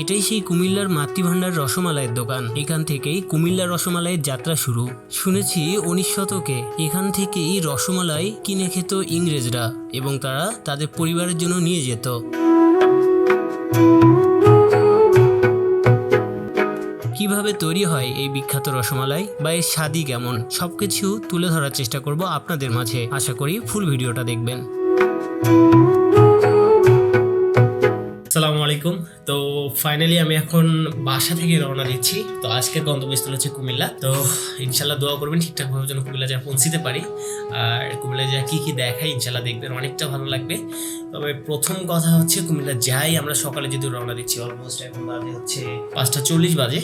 এটাই সেই কুমিল্লার মাতৃভাণ্ডার রসমালাইয়ের দোকান। এখান থেকেই কুমিল্লা রসমালাইয়ের যাত্রা শুরু। শুনেছি উনিশ শতকে এখান থেকেই রসমালাই কিনে খেত ইংরেজরা এবং তারা তাদের পরিবারের জন্য নিয়ে যেত। কীভাবে তৈরি হয় এই বিখ্যাত রসমালাই বা এর স্বাদই কেমন, সবকিছু তুলে ধরার চেষ্টা করব আপনাদের মাঝে। আশা করি ফুল ভিডিওটা দেখবেন। আলাইকুম। তো ফাইনালি আমি এখন বাসা থেকে রওনা দিচ্ছি। তো আজকের গন্তব্যস্থল হচ্ছে কুমিল্লা। তো ইনশাল্লাহ দোয়া করবেন ঠিকঠাকভাবে যেন কুমিল্লা যা পৌঁছিতে পারি। আর কুমিল্লা যা কী কী দেখায় ইনশাল্লাহ দেখবেন, অনেকটা ভালো লাগবে। তবে প্রথম কথা হচ্ছে কুমিল্লা যাই, আমরা সকালে যেহেতু রওনা দিচ্ছি অলমোস্ট এখন বাজে হচ্ছে পাঁচটা চল্লিশ বাজে।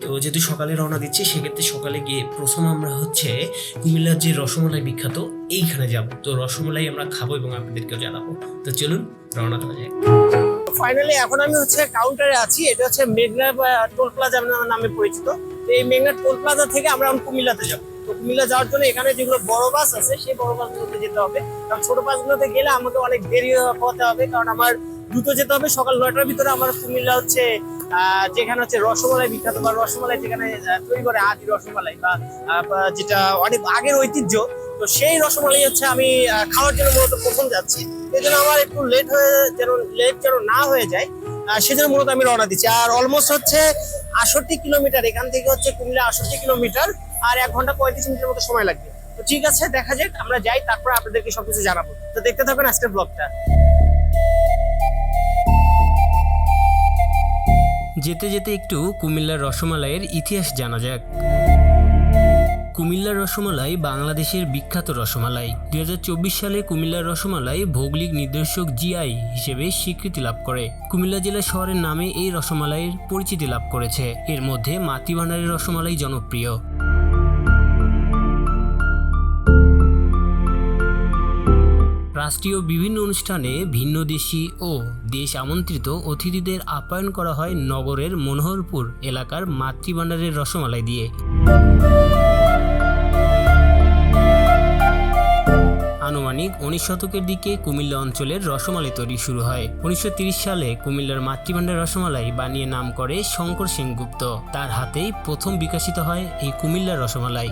তো যেহেতু সকালে রওনা দিচ্ছি, সেক্ষেত্রে সকালে গিয়ে প্রথম আমরা হচ্ছে কুমিল্লার যে রসমালাই বিখ্যাত, এইখানে যাব। তো রসমালাই আমরা খাব এবং আপনাদেরকেও জানাব। তো চলুন, রওনা দেওয়া যায় ফাইনালি এখন আমি হচ্ছে কাউন্টারে আছি। এটা হচ্ছে মেঘনা টোল প্লাজা নামে পরিচিত। তো এই মেঘনা টোল প্লাজা থেকে আমরা কুমিল্লাতে যাব। তো কুমিল্লা যাওয়ার জন্য এখানে যেগুলো বড় বাস আছে, সেই বড় বাসগুলোতে যেতে হবে। কারণ ছোট বাসগুলোতে গেলে আমাকে অনেক দেরি হতে হবে। কারণ আমার দ্রুত যেতে হবে। সকাল নয়টার ভিতরে আমার কুমিল্লা হচ্ছে যেখানে হচ্ছে রসমালাই বিখ্যাত বা রসমালাই যেখানে তৈরি করে আদি রসমালাই বা যেটা অনেক আগের ঐতিহ্য তো সেই রসমালাই হচ্ছে আমি খাওয়ার জন্য মূলত প্রথম যাচ্ছি। এই জন্য আমার একটু লেট হয়ে যেন লেট যেন না হয়ে যায় সেজন্য মূলত আমি রওনা দিচ্ছি। আর অলমোস্ট হচ্ছে আষট্টি কিলোমিটার, এখান থেকে হচ্ছে কুমিল্লা আষট্টি কিলোমিটার, আর এক ঘণ্টা পঁয়ত্রিশ মিনিটের মতো সময় লাগবে। তো ঠিক আছে, দেখা যাক, আমরা যাই, তারপর আপনাদেরকে সবকিছু জানাব। তো দেখতে থাকুন আজকের ব্লগটা যেতে যেতে একটু কুমিল্লার রসমালাইয়ের ইতিহাস জানা যাক। কুমিল্লার রসমালাই বাংলাদেশের বিখ্যাত রসমালাই। দুই হাজার চব্বিশ সালে কুমিল্লার রসমালাই ভৌগোলিক নির্দেশক জিআই হিসেবে স্বীকৃতি লাভ করে। কুমিল্লা জেলা শহরের নামে এই রসমালাইয়ের পরিচিতি লাভ করেছে। এর মধ্যে মাতৃভাণ্ডারের রসমালাই জনপ্রিয়। রাষ্ট্রীয় বিভিন্ন অনুষ্ঠানে ভিন্ন দেশি ও দেশ আমন্ত্রিত অতিথিদের আপ্যায়ন করা হয় নগরের মনোহরপুর এলাকার মাতৃভাণ্ডারের রসমালাই দিয়ে। আনুমানিক উনিশ শতকের দিকে কুমিল্লা অঞ্চলের রসমালাই তৈরি শুরু হয়। উনিশশো সালে কুমিল্লার মাতৃভাণ্ডার রসমালাই বানিয়ে নাম করে শঙ্কর সেনগুপ্ত। তার হাতেই প্রথম বিকশিত হয় এই কুমিল্লার রসমালাই।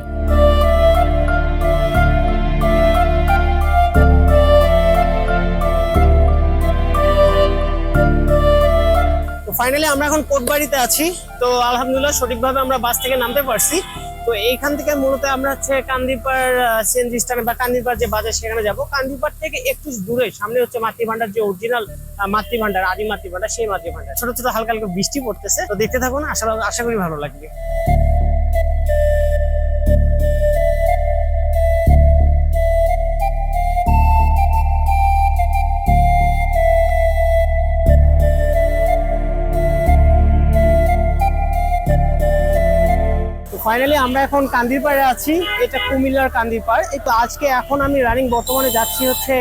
ফাইনালি আমরা এখন কোটবাড়িতে আছি। তো আলহামদুলিল্লাহ সঠিকভাবে আমরা বাস থেকে নামতে পারছি। তো এইখান থেকে মূলত আমরা হচ্ছে কান্দিপাড় সিএনজি স্ট্যান্ড বা কান্দিপার যে বাজার, সেখানে যাব। কান্দিপার থেকে একটু দূরে, সামনে হচ্ছে মাতৃভান্ডার যে অরিজিনাল মাতৃভান্ডার আদি মাতৃভান্ডার সেই মাতৃভান্ডার ছোট ছোট হালকা হালকা বৃষ্টি পড়তেছে। তো দেখতে থাকুন, আশা আশা করি ভালো লাগবে। ফাইনালি আমরা এখন কান্দিরপাড়ে আছি, এটা কুমিল্লার কান্দিরপাড়। এই তো আজকে এখন আমি রানিং বর্তমানে যাচ্ছি হচ্ছে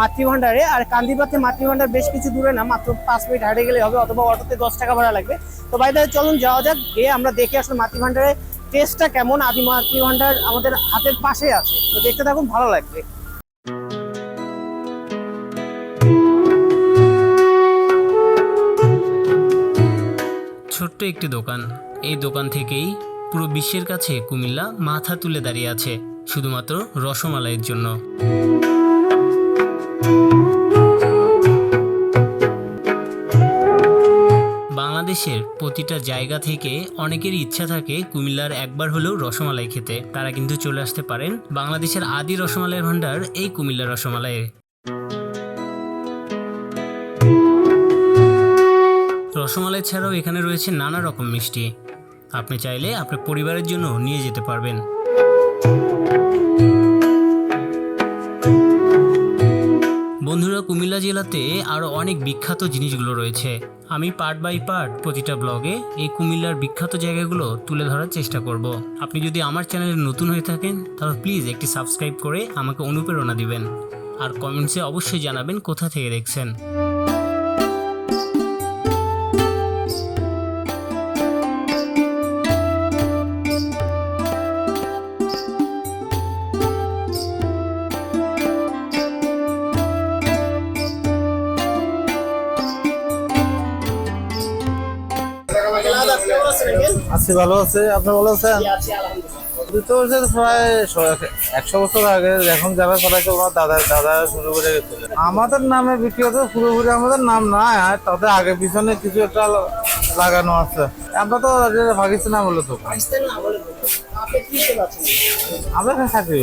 মাতৃভাণ্ডারে। আর কান্দিরপাড় থেকে মাতৃভান্ডার বেশ কিছু দূরে না, মাত্র পাঁচ মিনিট হাঁটে গেলে হবে, অথবা অটোতে দশ টাকা ভাড়া লাগবে। তো বাইরে চলুন, যাওয়া যাক, গিয়ে আমরা দেখে আসলে মাতৃভান্ডারের টেস্টটা কেমন। আদি মাতৃভাণ্ডার আমাদের হাতের পাশে আছে। তো দেখতে থাকুন, ভালো লাগবে। ছোট্ট একটি দোকান। এই দোকান থেকেই পুরো বিশ্বের কাছে কুমিল্লা মাথা তুলে দাঁড়িয়ে আছে, শুধুমাত্র রসমালাইয়ের জন্য। বাংলাদেশের প্রতিটা জায়গা থেকে অনেকেরই ইচ্ছা থাকে কুমিল্লার একবার হলেও রসমালাই খেতে। তারা কিন্তু চলে আসতে পারেন বাংলাদেশের আদি রসমালাইয়ের ভাণ্ডার, এই কুমিল্লা রসমালাইয়ে। রসমালাই ছাড়াও এখানে রয়েছে নানা রকম মিষ্টি। আপনি চাইলে আপনার পরিবারের জন্য নিয়ে যেতে পারবেন। বন্ধুরা, কুমিল্লা জেলাতে আরও অনেক বিখ্যাত জিনিসগুলো রয়েছে। আমি পার্ট বাই পার্ট প্রতিটা ব্লগে এই কুমিল্লার বিখ্যাত জায়গাগুলো তুলে ধরার চেষ্টা করব। আপনি যদি আমার চ্যানেলে নতুন হয়ে থাকেন, তাহলে প্লিজ একটি সাবস্ক্রাইব করে আমাকে অনুপ্রেরণা দিবেন। আর কমেন্টসে অবশ্যই জানাবেন কোথা থেকে দেখছেন। আছি ভালো আছে। আপনি ভালো আছেন? প্রায় একশো বছর আগে এখন যারা দাদা দাদা শুরু করে গেছিল। আমাদের নামে বিক্রিয়ত পুরোপুরি আমাদের নাম না তাদের আগে পিছনে কিছু একটা লাগানো আছে। আমরা তো পাকিস্তান না বলে তো। আমরা এখানে চাকরি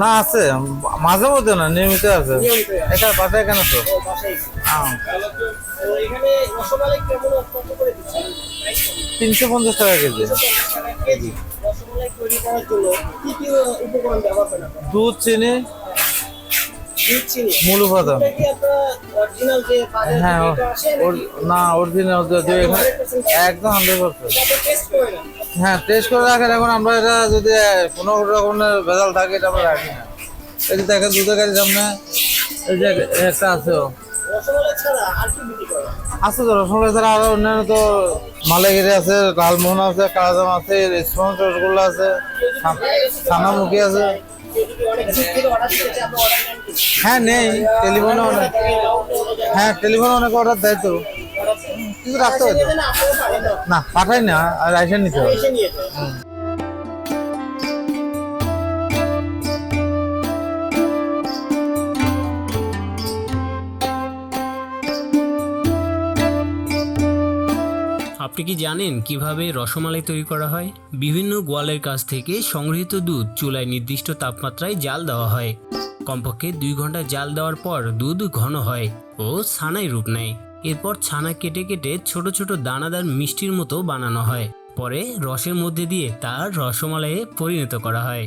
না আছে। মাঝে মধ্যে না নিয়মিত আছে। এটা বাসায় কেন তো? তিনশো পঞ্চাশ টাকা কেজি। দুধ চিনি মূল বাজার হ্যাঁ না অরিজিনাল একদম হান্ড্রেড পার্সেন্ট হ্যাঁ টেস্ট করে রাখেন এখন আমরা এটা যদি কোনো রকমের ভেজাল থাকে, এটা আমরা রাখি না। এই যে দেখেন দুধের গাড়ির সামনে এই যে একটা আছে। রসমালাই আছে তো রসগোল্লা ছাড়া আরও অন্যান্য তো মালাইগিরি আছে, লালমোহন আছে কালাজাম আছে স্পঞ্জ রসগোল্লা আছে ছান- ছানামুখী আছে। হ্যাঁ নেই টেলিফোনে অনেক। হ্যাঁ টেলিফোনে অনেক অর্ডার দেয় তো। কিন্তু রাখতে তো। না পাঠাই না আর আইসা নিতে হবে। আপনি কি জানেন কীভাবে রসমালাই তৈরি করা হয়? বিভিন্ন গোয়ালের কাছ থেকে সংগৃহীত দুধ চুলায় নির্দিষ্ট তাপমাত্রায় জাল দেওয়া হয়। কমপক্ষে দুই ঘণ্টা জাল দেওয়ার পর দুধ ঘন হয় ও ছানায় রূপ নেয়। এরপর ছানা কেটে কেটে ছোট ছোট দানাদার মিষ্টির মতো বানানো হয়। পরে রসের মধ্যে দিয়ে তার রসমালাইয়ে পরিণত করা হয়।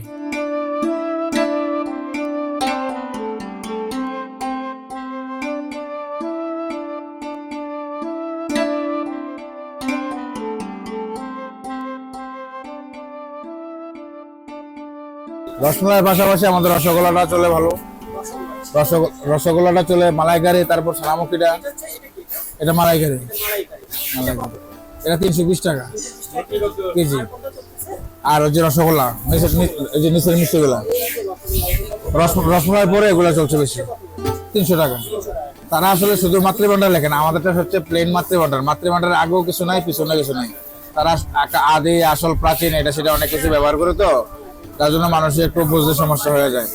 রসমালাইয়ের পাশাপাশি আমাদের রসগোল্লাটা চলে ভালো। রসগো- রসগোল্লাটা চলে মালাইকারি, তারপর ছানামুখিটা। এটা মালাইকারি। এটা তিনশো বিশ টাকা। কেজি। আর ওই যে রসগোল্লা এই যে নিচের মিষ্টিগুলা। রস রসমালাই পরে এগুলো চলছে বেশি। তিনশো টাকা। তারা আসলে শুধু মাতৃভান্ডার লেখে না, আমাদেরটা হচ্ছে প্লেন মাতৃভান্ডার মাতৃভান্ডার আগেও কিছু নাই পিছনে কিছু নাই। তারা আদি, আসল, প্রাচীন, এটা সেটা অনেক কিছু ব্যবহার করে তো। তার জন্য মানুষের একটু বুঝতে সমস্যা হয়ে যায়।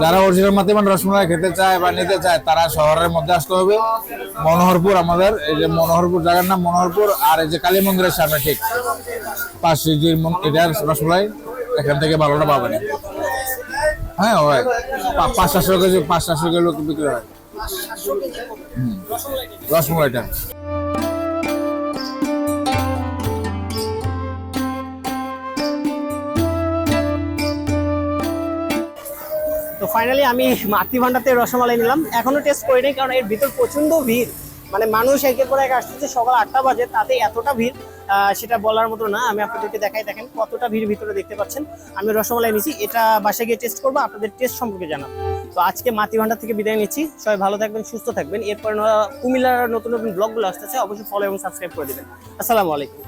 যারা অরিজিনাল মাতৃভান্ডার রসমালাই খেতে চায় বা নিতে চায়, তারা শহরের মধ্যে আসতে হবে। মনোহরপুর আমাদের, এই যে মনোহরপুর, জায়গার নাম মনোহরপুর, আর এই যে কালী মন্দিরের সামনে ঠিক যে মন- এটার রসমালাই এখান থেকে ভালোটা পাবেন। হ্যাঁ হয়। পাঁচ সাতশো কেজি পাঁচ সাতশো কিলো বিক্রি হয়। রসমলাইটা। ফাইনালি আমি মাতৃভান্ডাতে রসমালাই নিলাম। এখনও টেস্ট করিনি, কারণ এর ভিতর প্রচণ্ড ভিড়। মানে মানুষ একের পর এক আসতেছে, সকাল আটটা বাজে, তাতে এতটা ভিড় সেটা বলার মতো না। আমি আপনাদেরকে দেখাই, দেখেন কতটা ভিড় ভিতরে দেখতে পাচ্ছেন। আমি রসমালাই নিছি, এটা বাসায় গিয়ে টেস্ট করব, আপনাদের টেস্ট সম্পর্কে জানাব। তো আজকে মাতৃভান্ডার থেকে বিদায় নিচ্ছি। সবাই ভালো থাকবেন, সুস্থ থাকবেন। এরপর কুমিল্লার নতুন নতুন ব্লগগুলো আসতেছে, অবশ্যই ফলো এবং সাবস্ক্রাইব করে দেবেন। আসসালামু আলাইকুম।